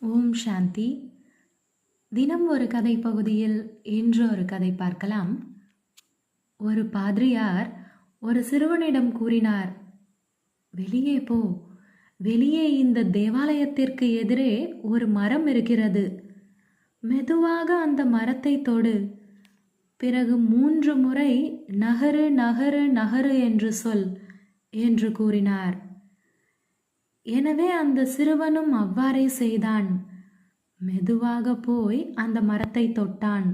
ஓம் சாந்தி. தினம் ஒரு கதை பகுதியில் இன்று ஒரு கதை பார்க்கலாம். ஒரு பாதிரியார் ஒரு சிறுவனிடம் கூறினார் வெளியே போ. வெளியே இந்த தேவாலயத்திற்கு எதிரே ஒரு மரம் இருக்கிறது. மெதுவாக அந்த மரத்தை தொடு. பிறகு மூன்று முறை நகரு நகரு நகரு என்று சொல் என்று கூறினார். எனவே அந்த சிறுவனும் அவ்வாறே செய்தான். மெதுவாக போய் அந்த மரத்தை தொட்டான்.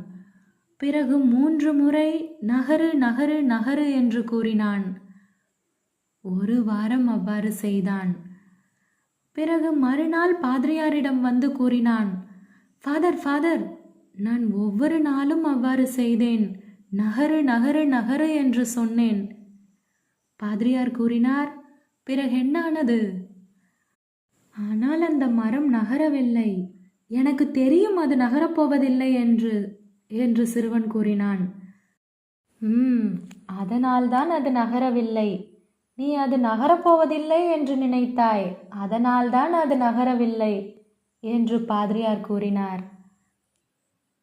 பிறகு மூன்று முறை நகரு நகரு நகரு என்று கூறினான். ஒரு வாரம் அவ்வாறு செய்தான். பிறகு மறுநாள் பாதிரியாரிடம் வந்து கூறினான் ஃபாதர் ஃபாதர் நான் ஒவ்வொரு நாளும் அவ்வாறு செய்தேன். நகரு நகரு நகரு என்று சொன்னேன். பாதிரியார் கூறினார் பிறகு என்னானது? ஆனால் அந்த மரம் நகரவில்லை. எனக்கு தெரியும் அது நகரப்போவதில்லை என்று என்று சிறுவன் கூறினான். ம் அதனால்தான் அது நகரவில்லை. நீ அது நகரப்போவதில்லை என்று நினைத்தாய். அதனால்தான் அது நகரவில்லை என்று பாதிரியார் கூறினார்.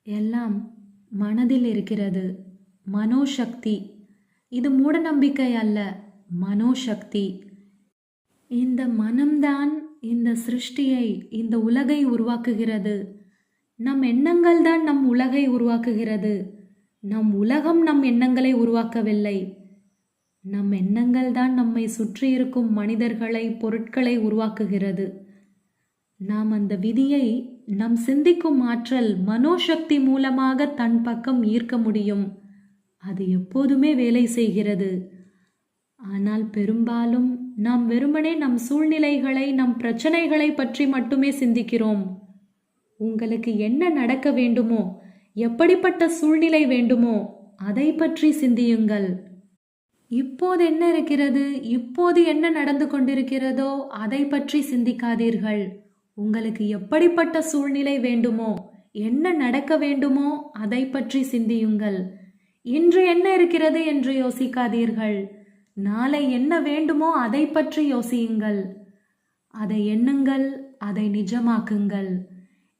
எல்லாம் மனதில் இருக்கிறது. மனோசக்தி. இது மூடநம்பிக்கை அல்ல மனோசக்தி. இந்த மனம்தான் இந்த சிருஷ்டியை இந்த உலகை உருவாக்குகிறது. நம் எண்ணங்கள் தான் நம் உலகை உருவாக்குகிறது. நம் உலகம் நம் எண்ணங்களை உருவாக்கவில்லை. நம் எண்ணங்கள் தான் நம்மை சுற்றி இருக்கும் மனிதர்களை பொருட்களை உருவாக்குகிறது. நாம் அந்த விதியை நம் சிந்திக்கும் ஆற்றல் மனோசக்தி மூலமாக தன் பக்கம் ஈர்க்க முடியும். அது எப்போதுமே வேலை செய்கிறது. ஆனால் பெரும்பாலும் நாம் வெறுமனே நம் சூழ்நிலைகளை நம் பிரச்சனைகளை பற்றி மட்டுமே சிந்திக்கிறோம். உங்களுக்கு என்ன நடக்க வேண்டுமோ எப்படிப்பட்ட சூழ்நிலை வேண்டுமோ அதை பற்றி சிந்தியுங்கள். இப்போது என்ன இருக்கிறது இப்போது என்ன நடந்து கொண்டிருக்கிறதோ அதை பற்றி சிந்திக்காதீர்கள். உங்களுக்கு எப்படிப்பட்ட சூழ்நிலை வேண்டுமோ என்ன நடக்க வேண்டுமோ அதை பற்றி சிந்தியுங்கள். இன்று என்ன இருக்கிறது என்று யோசிக்காதீர்கள். நாளை என்ன வேண்டுமோ அதை பற்றி யோசியுங்கள். அதை எண்ணுங்கள் அதை நிஜமாக்குங்கள்.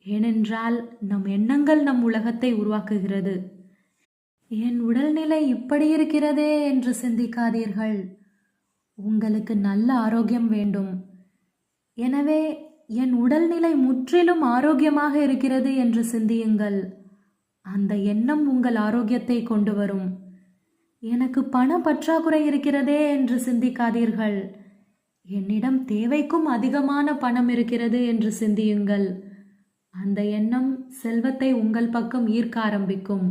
ஏனென்றால் நம் எண்ணங்கள் நம் உலகத்தை உருவாக்குகிறது. என் உடல்நிலை இப்படி இருக்கிறதே என்று சிந்திக்காதீர்கள். உங்களுக்கு நல்ல ஆரோக்கியம் வேண்டும். எனவே என் உடல்நிலை முற்றிலும் ஆரோக்கியமாக இருக்கிறது என்று சிந்தியுங்கள். அந்த எண்ணம் உங்கள் ஆரோக்கியத்தை கொண்டு வரும். எனக்கு பண பற்றாக்குறை இருக்கிறதே என்று சிந்திக்காதீர்கள். என்னிடம் தேவைக்கும் அதிகமான பணம் இருக்கிறது என்று சிந்தியுங்கள். அந்த எண்ணம் செல்வத்தை உங்கள் பக்கம் ஈர்க்க ஆரம்பிக்கும்.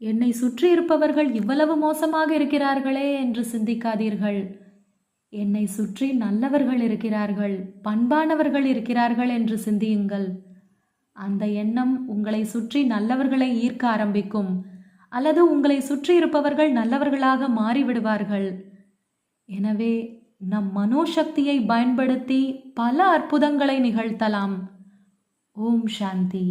என்னை சுற்றி இருப்பவர்கள் இவ்வளவு மோசமாக இருக்கிறார்களே என்று சிந்திக்காதீர்கள். என்னை சுற்றி நல்லவர்கள் இருக்கிறார்கள் பண்பானவர்கள் இருக்கிறார்கள் என்று சிந்தியுங்கள். அந்த எண்ணம் உங்களை சுற்றி நல்லவர்களை ஈர்க்க ஆரம்பிக்கும். அல்லது உங்களை சுற்றி இருப்பவர்கள் நல்லவர்களாக மாறிவிடுவார்கள். எனவே நம் மனோசக்தியை பயன்படுத்தி பல அற்புதங்களை நிகழ்த்தலாம். ஓம் சாந்தி.